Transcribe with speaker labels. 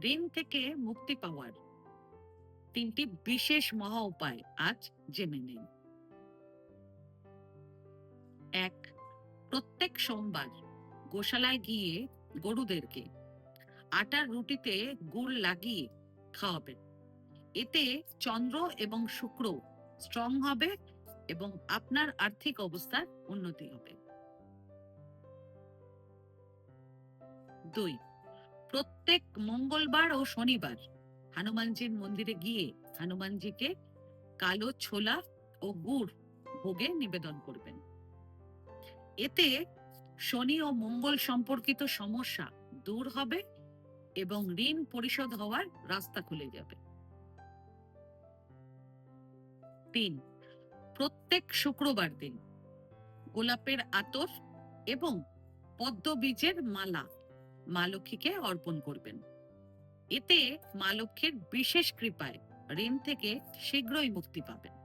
Speaker 1: ঋণ থেকে মুক্তি পাওয়ার তিনটি বিশেষ মহা উপায় আজ জেনে নিন। এক, প্রত্যেক সোমবার গোশালায় গিয়ে গরুদেরকে আটার রুটিতে গুড় লাগিয়ে খাওয়াবেন। এতে চন্দ্র এবং শুক্র স্ট্রং হবে এবং আপনার আর্থিক অবস্থার উন্নতি হবে। দুই প্রত্যেক মঙ্গলবার ও শনিবার হনুমানজির মন্দিরে গিয়ে হনুমানজিকে কালো ছোলা ও গুড় ভোগে নিবেদন করবেন। এতে শনি ও মঙ্গল সম্পর্কিত সমস্যা দূর হবে এবং ঋণ পরিশোধ হওয়ার রাস্তা খুলে যাবে। তিন, প্রত্যেক শুক্রবার দিন গোলাপের আতর এবং পদ্ম বীজের মালা মা লক্ষ্মীকে অর্পণ করবেন। এতে মা লক্ষ্মীর বিশেষ কৃপায় ঋণ থেকে শীঘ্রই মুক্তি পাবেন।